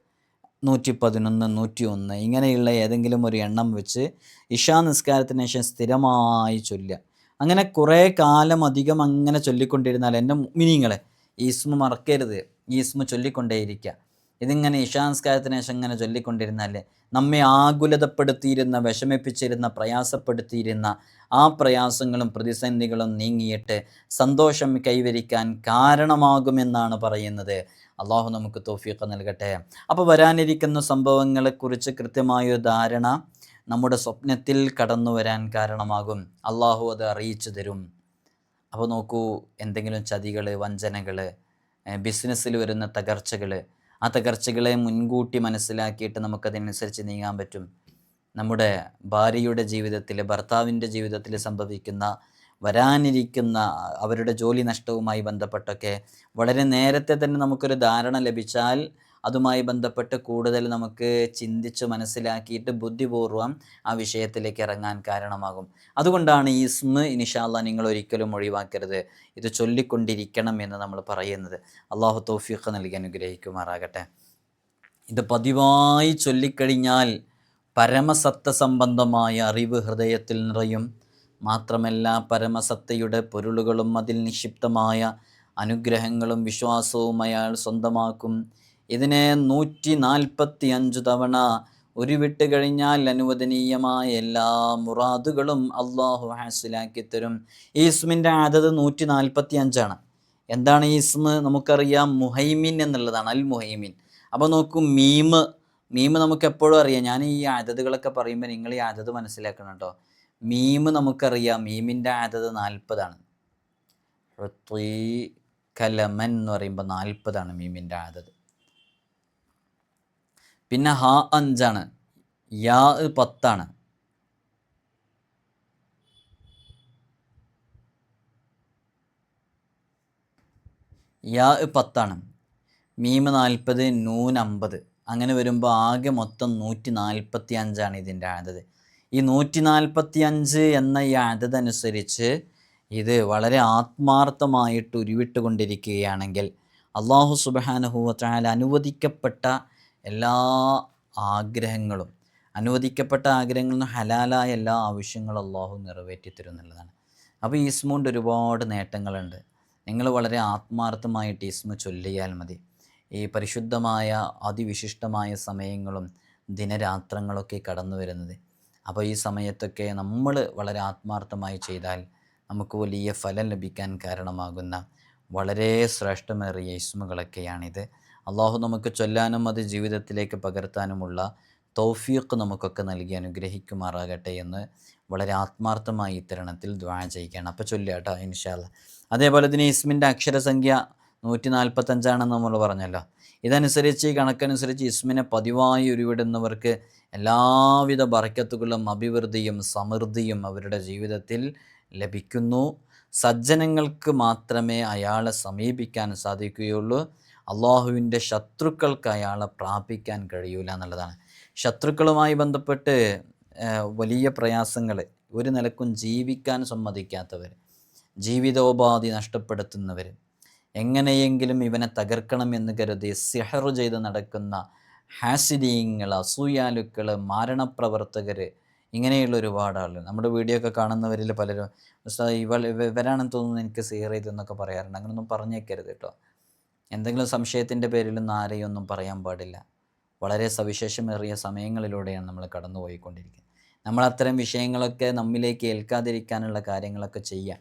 നൂറ്റി പതിനൊന്ന് നൂറ്റി ഒന്ന് ഇങ്ങനെയുള്ള ഏതെങ്കിലും ഒരു എണ്ണം വെച്ച് ഇഷാ നിസ്കാരത്തിന് ശേഷം സ്ഥിരമായി ചൊല്ലുക. അങ്ങനെ കുറേ കാലം അധികം അങ്ങനെ ചൊല്ലിക്കൊണ്ടിരുന്നാൽ എന്റെ മിനിങ്ങളെ ഈസ്മ മറക്കരുത്. ഈസ്മ ചൊല്ലിക്കൊണ്ടേയിരിക്കുക. ഇതിങ്ങനെ ഇഷാ നിസ്കാരത്തിന് ശേഷം ഇങ്ങനെ നമ്മെ ആകുലതപ്പെടുത്തിയിരുന്ന വിഷമിപ്പിച്ചിരുന്ന പ്രയാസപ്പെടുത്തിയിരുന്ന ആ പ്രയാസങ്ങളും പ്രതിസന്ധികളും നീങ്ങിയിട്ട് സന്തോഷം കൈവരിക്കാൻ കാരണമാകുമെന്നാണ് പറയുന്നത്. അള്ളാഹു നമുക്ക് തോഫീഖ് നൽകട്ടെ. അപ്പോൾ വരാനിരിക്കുന്ന സംഭവങ്ങളെക്കുറിച്ച് കൃത്യമായൊരു ധാരണ നമ്മുടെ സ്വപ്നത്തിൽ കടന്നു വരാൻ കാരണമാകും. അള്ളാഹു അത് അറിയിച്ചു തരും. അപ്പോൾ നോക്കൂ എന്തെങ്കിലും ചതികൾ വഞ്ചനകൾ ബിസിനസ്സിൽ വരുന്ന തകർച്ചകൾ ആ തകർച്ചകളെ മുൻകൂട്ടി മനസ്സിലാക്കിയിട്ട് നമുക്കതിനനുസരിച്ച് നീങ്ങാൻ പറ്റും. നമ്മുടെ ഭാര്യയുടെ ജീവിതത്തിൽ ഭർത്താവിന്റെ ജീവിതത്തിൽ സംഭവിക്കുന്ന വരാനിരിക്കുന്ന അവരുടെ ജോലി നഷ്ടവുമായി ബന്ധപ്പെട്ടൊക്കെ വളരെ നേരത്തെ തന്നെ നമുക്കൊരു ധാരണ ലഭിച്ചാൽ അതുമായി ബന്ധപ്പെട്ട് കൂടുതൽ നമുക്ക് ചിന്തിച്ച് മനസ്സിലാക്കിയിട്ട് ബുദ്ധിപൂർവം ആ വിഷയത്തിലേക്ക് ഇറങ്ങാൻ കാരണമാകും. അതുകൊണ്ടാണ് ഈ ഇസ്മ ഇനിഷാല്ല നിങ്ങൾ ഒരിക്കലും ഒഴിവാക്കരുത്. ഇത് ചൊല്ലിക്കൊണ്ടിരിക്കണം എന്ന് നമ്മൾ പറയുന്നത്. അള്ളാഹു തൗഫീഖ് നൽകി അനുഗ്രഹിക്കുമാറാകട്ടെ. ഇത് പതിവായി ചൊല്ലിക്കഴിഞ്ഞാൽ പരമസത്യസംബന്ധമായ അറിവ് ഹൃദയത്തിൽ നിറയും. മാത്രമല്ല പരമസത്തയുടെ പൊരുളുകളും അതിൽ നിക്ഷിപ്തമായ അനുഗ്രഹങ്ങളും വിശ്വാസവും അയാൾ സ്വന്തമാക്കും. ഇതിനെ നൂറ്റി നാൽപ്പത്തി അഞ്ച് തവണ ഉരുവിട്ട് കഴിഞ്ഞാൽ അനുവദനീയമായ എല്ലാ മുറാദുകളും അള്ളാഹു ഹാസിലാക്കി തരും. ഈ ഇസ്മിന്റെ അതത് നൂറ്റി നാൽപ്പത്തി അഞ്ചാണ് എന്താണ് ഈ ഇസ്മ്? നമുക്കറിയാം മുഹൈമിൻ എന്നുള്ളതാണ് അൽ മുഹൈമിൻ. അപ്പോൾ നോക്കൂ മീമ് മീമ് നമുക്ക് എപ്പോഴും അറിയാം. ഞാൻ ഈ ആദതുകളൊക്കെ പറയുമ്പോൾ നിങ്ങൾ ഈ ആദത് മനസ്സിലാക്കണം കേട്ടോ. മീമ് നമുക്കറിയാം മീമിന്റെ ആദത് നാൽപ്പതാണ്. കലമൻ എന്ന് പറയുമ്പോൾ നാൽപ്പതാണ് മീമിന്റെ അതത് പിന്നെ ഹ അഞ്ചാണ്. യാ പത്താണ്. യാ പത്താണ്. മീമ് നാൽപ്പത് നൂൻ അമ്പത് അങ്ങനെ വരുമ്പോൾ ആകെ മൊത്തം നൂറ്റി നാൽപ്പത്തി അഞ്ചാണ് ഇതിന്റെ ആദത് ഈ നൂറ്റി നാൽപ്പത്തി അഞ്ച് എന്ന ഈ ആദത് അനുസരിച്ച് ഇത് വളരെ ആത്മാർത്ഥമായിട്ട് ഉരുവിട്ടുകൊണ്ടിരിക്കുകയാണെങ്കിൽ അള്ളാഹു സുബാനുഹൂവത്താൽ അനുവദിക്കപ്പെട്ട എല്ലാ ആഗ്രഹങ്ങളും അനുവദിക്കപ്പെട്ട ആഗ്രഹങ്ങളിൽ ഹലാലായ എല്ലാ ആവശ്യങ്ങളും അള്ളാഹു നിറവേറ്റി തരുന്നുള്ളതാണ് അപ്പോൾ ഈസ്മുണ്ട് ഒരുപാട് നേട്ടങ്ങളുണ്ട്. നിങ്ങൾ വളരെ ആത്മാർത്ഥമായിട്ട് ഈസ്മ ചൊല്ലിയാൽ മതി. ഈ പരിശുദ്ധമായ അതിവിശിഷ്ടമായ സമയങ്ങളും ദിനരാത്രങ്ങളൊക്കെ കടന്നു വരുന്നത്. അപ്പോൾ ഈ സമയത്തൊക്കെ നമ്മൾ വളരെ ആത്മാർത്ഥമായി ചെയ്താൽ നമുക്ക് വലിയ ഫലം ലഭിക്കാൻ കാരണമാകുന്ന വളരെ ശ്രേഷ്ഠമേറിയ ഇസ്മുകളൊക്കെയാണിത്. അള്ളാഹു നമുക്ക് ചൊല്ലാനും അത് ജീവിതത്തിലേക്ക് പകർത്താനുമുള്ള തൗഫീഖ് നമുക്കൊക്കെ നൽകി അനുഗ്രഹിക്കുമാറാകട്ടെ എന്ന് വളരെ ആത്മാർത്ഥമായി ഇത്തരണത്തിൽ ദ്വാ ചെയ്യുകയാണ് അപ്പോൾ ചൊല്ലുക കേട്ടോ ഇൻഷാല്ല അതേപോലെ തന്നെ ഇസ്മിന്റെ അക്ഷരസംഖ്യ നൂറ്റി നാൽപ്പത്തഞ്ചാണെന്ന് നമ്മൾ പറഞ്ഞല്ലോ. ഇതനുസരിച്ച് ഈ കണക്കനുസരിച്ച് ഇസ്മിനെ പതിവായി ഉരുവിടുന്നവർക്ക് എല്ലാവിധ ബറക്കത്തുകളും അഭിവൃദ്ധിയും സമൃദ്ധിയും അവരുടെ ജീവിതത്തിൽ ലഭിക്കുന്നു. സജ്ജനങ്ങൾക്ക് മാത്രമേ അയാളെ സമീപിക്കാൻ സാധിക്കുകയുള്ളൂ. അള്ളാഹുവിന്റെ ശത്രുക്കൾക്ക് അയാളെ പ്രാപിക്കാൻ കഴിയൂല എന്നുള്ളതാണ്. ശത്രുക്കളുമായി ബന്ധപ്പെട്ട് വലിയ പ്രയാസങ്ങൾ ഒരു നിലക്കും ജീവിക്കാൻ സമ്മതിക്കാത്തവർ ജീവിതോപാധി നഷ്ടപ്പെടുത്തുന്നവർ എങ്ങനെയെങ്കിലും ഇവനെ തകർക്കണം എന്ന് കരുതി സിഹറു ചെയ്ത് നടക്കുന്ന ഹാസിദീങ്ങൾ അസൂയാലുക്കൾ മാരണപ്രവർത്തകർ ഇങ്ങനെയുള്ള ഒരുപാട് ആളുകൾ. നമ്മുടെ വീഡിയോ ഒക്കെ കാണുന്നവരിൽ പലരും ഇവൾ ഇവരാണെന്ന് തോന്നുന്നു എനിക്ക് സിഹർ ചെയ്തെന്നൊക്കെ പറയാറുണ്ട്. അങ്ങനെയൊന്നും പറഞ്ഞേക്കരുത് കേട്ടോ. എന്തെങ്കിലും സംശയത്തിന്റെ പേരിലൊന്നും ആരെയും ഒന്നും പറയാൻ പാടില്ല. വളരെ സവിശേഷമേറിയ സമയങ്ങളിലൂടെയാണ് നമ്മൾ കടന്നു പോയിക്കൊണ്ടിരിക്കുന്നത് നമ്മൾ അത്തരം വിഷയങ്ങളൊക്കെ നമ്മിലേക്ക് ഏൽക്കാതിരിക്കാനുള്ള കാര്യങ്ങളൊക്കെ ചെയ്യാം.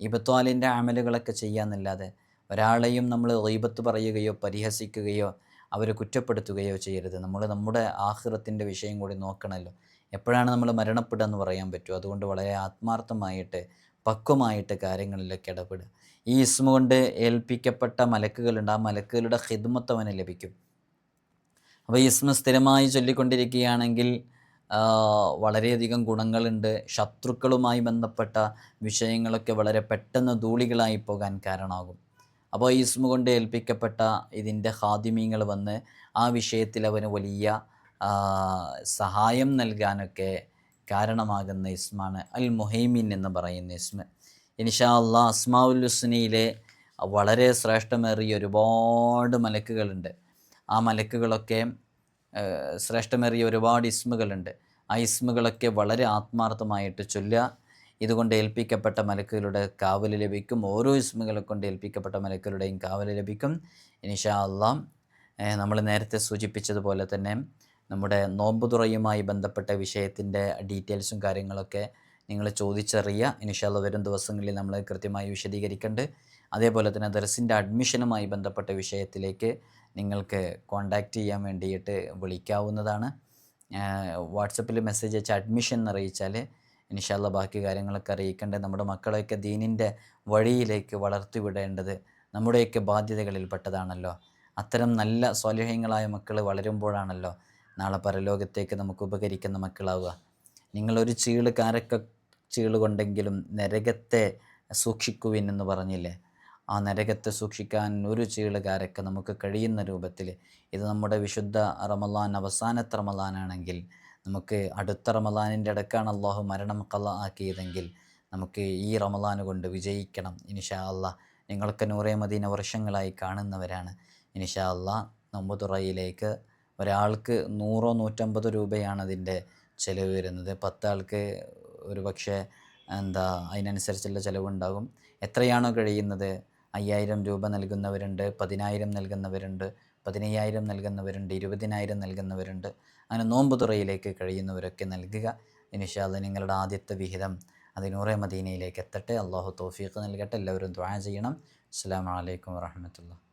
ഇബത്വാലിന്റെ അമലുകളൊക്കെ ചെയ്യാമെന്നല്ലാതെ ഒരാളെയും നമ്മൾ റീബത്ത് പറയുകയോ പരിഹസിക്കുകയോ അവരെ കുറ്റപ്പെടുത്തുകയോ ചെയ്യരുത്. നമ്മൾ നമ്മുടെ ആഹൃത്തിന്റെ വിഷയം കൂടി നോക്കണമല്ലോ. എപ്പോഴാണ് നമ്മൾ മരണപ്പെടുക എന്ന് പറയാൻ പറ്റുമോ അതുകൊണ്ട് വളരെ ആത്മാർത്ഥമായിട്ട് പക്വമായിട്ട് കാര്യങ്ങളിലൊക്കെ ഇടപെടുക. ഈ ഇസ്മ കൊണ്ട് ഏൽപ്പിക്കപ്പെട്ട മലക്കുകളുണ്ട്. ആ മലക്കുകളുടെ ഹിദ്മത്ത് അവന് ലഭിക്കും. അപ്പോൾ ഇസ്മ സ്ഥിരമായി ചൊല്ലിക്കൊണ്ടിരിക്കുകയാണെങ്കിൽ വളരെയധികം ഗുണങ്ങളുണ്ട്. ശത്രുക്കളുമായി ബന്ധപ്പെട്ട വിഷയങ്ങളൊക്കെ വളരെ പെട്ടെന്ന് ധൂളികളായി പോകാൻ കാരണമാകും. അപ്പോൾ ഇസ്മ കൊണ്ട് ഏൽപ്പിക്കപ്പെട്ട ഇതിന്റെ ഹാദിമീങ്ങൾ വന്ന് ആ വിഷയത്തിൽ അവന് വലിയ സഹായം നൽകാനൊക്കെ കാരണമാകുന്ന ഇസ്മാണ് അൽ മുഹൈമിൻ എന്ന് പറയുന്ന ഇസ്മ. ഇൻഷാ ഹുസ്നയിലെ വളരെ ശ്രേഷ്ഠമേറിയ ഒരുപാട് മലക്കുകളുണ്ട്. ആ മലക്കുകളൊക്കെ ശ്രേഷ്ഠമേറിയ ഒരുപാട് ഇസ്മുകളുണ്ട്. ആ ഇസ്മുകളൊക്കെ വളരെ ആത്മാർത്ഥമായിട്ട് ചൊല്ലുക. ഇതുകൊണ്ട് ഏൽപ്പിക്കപ്പെട്ട മലക്കുകളുടെ കാവൽ ലഭിക്കും. ഓരോ ഇസ്മുകളെ കൊണ്ട് ഏൽപ്പിക്കപ്പെട്ട മലക്കുകളുടെയും കാവൽ ലഭിക്കും. അള്ളാഹ് നമ്മൾ നേരത്തെ സൂചിപ്പിച്ചതുപോലെ തന്നെ നമ്മുടെ നോമ്പ് തുറയുമായി ബന്ധപ്പെട്ട വിഷയത്തിന്റെ ഡീറ്റെയിൽസും കാര്യങ്ങളൊക്കെ നിങ്ങൾ ചോദിച്ചറിയുക ഇൻഷാല്ല വരും ദിവസങ്ങളിൽ നമ്മൾ കൃത്യമായി വിശദീകരിക്കേണ്ടത് അതേപോലെ തന്നെ ദർസിന്റെ അഡ്മിഷനുമായി ബന്ധപ്പെട്ട വിഷയത്തിലേക്ക് നിങ്ങൾക്ക് കോണ്ടാക്റ്റ് ചെയ്യാൻ വേണ്ടിയിട്ട് വിളിക്കാവുന്നതാണ്. വാട്സപ്പിൽ മെസ്സേജ് അയച്ച് അഡ്മിഷൻ എന്നറിയിച്ചാൽ ഇൻഷാല്ല ബാക്കി കാര്യങ്ങളൊക്കെ അറിയിക്കേണ്ടത് നമ്മുടെ മക്കളെയൊക്കെ ദീനിന്റെ വഴിയിലേക്ക് വളർത്തിവിടേണ്ടത് നമ്മുടെയൊക്കെ ബാധ്യതകളിൽപ്പെട്ടതാണല്ലോ. അത്തരം നല്ല സ്വാലിഹ്യങ്ങളായ മക്കൾ വളരുമ്പോഴാണല്ലോ നാളെ പരലോകത്തേക്ക് നമുക്ക് ഉപകരിക്കുന്ന മക്കളാവുക. നിങ്ങളൊരു ചീൾ കാരക്ക ചീൾ കൊണ്ടെങ്കിലും നരകത്തെ സൂക്ഷിക്കുവിൻ എന്ന് പറഞ്ഞില്ലേ? ആ നരകത്തെ സൂക്ഷിക്കാൻ ഒരു ചീൾ കാരക്ക നമുക്ക് കഴിയുന്ന രൂപത്തിൽ ഇത് നമ്മുടെ വിശുദ്ധ റമലാൻ അവസാനത്തെ റമലാനാണെങ്കിൽ നമുക്ക് അടുത്ത റമലാനിന്റെ ഇടക്കാണ് അള്ളാഹു മരണം കല ആക്കിയതെങ്കിൽ നമുക്ക് ഈ റമലാൻ കൊണ്ട് വിജയിക്കണം. ഇനിഷാ അള്ളാ നിങ്ങൾക്ക് നൂറേ മദീന വർഷങ്ങളായി കാണുന്നവരാണ്. ഇനിഷാ അള്ളാ നമ്പുതുറയിലേക്ക് ഒരാൾക്ക് നൂറോ നൂറ്റമ്പത് രൂപയാണ് അതിന്റെ ചിലവ് വരുന്നത്. പത്താൾക്ക് ഒരു പക്ഷേ എന്താ അതിനനുസരിച്ചുള്ള ചിലവുണ്ടാകും. എത്രയാണോ കഴിയുന്നത്? അയ്യായിരം രൂപ നൽകുന്നവരുണ്ട് പതിനായിരം നൽകുന്നവരുണ്ട് പതിനയ്യായിരം നൽകുന്നവരുണ്ട് ഇരുപതിനായിരം നൽകുന്നവരുണ്ട്. അങ്ങനെ നോമ്പ് തുറയിലേക്ക് കഴിയുന്നവരൊക്കെ നൽകുക. ഇനിഷാല്ല നിങ്ങളുടെ ആദ്യത്തെ വിഹിതം അത് നൂറെ മദീനയിലേക്ക് എത്തട്ടെ. അള്ളാഹു തോഫീഖ് നൽകട്ടെ. എല്ലാവരും ദ്വാ ചെയ്യണം. അസ്സാം വലൈക്കും വാഹമത്തുള്ള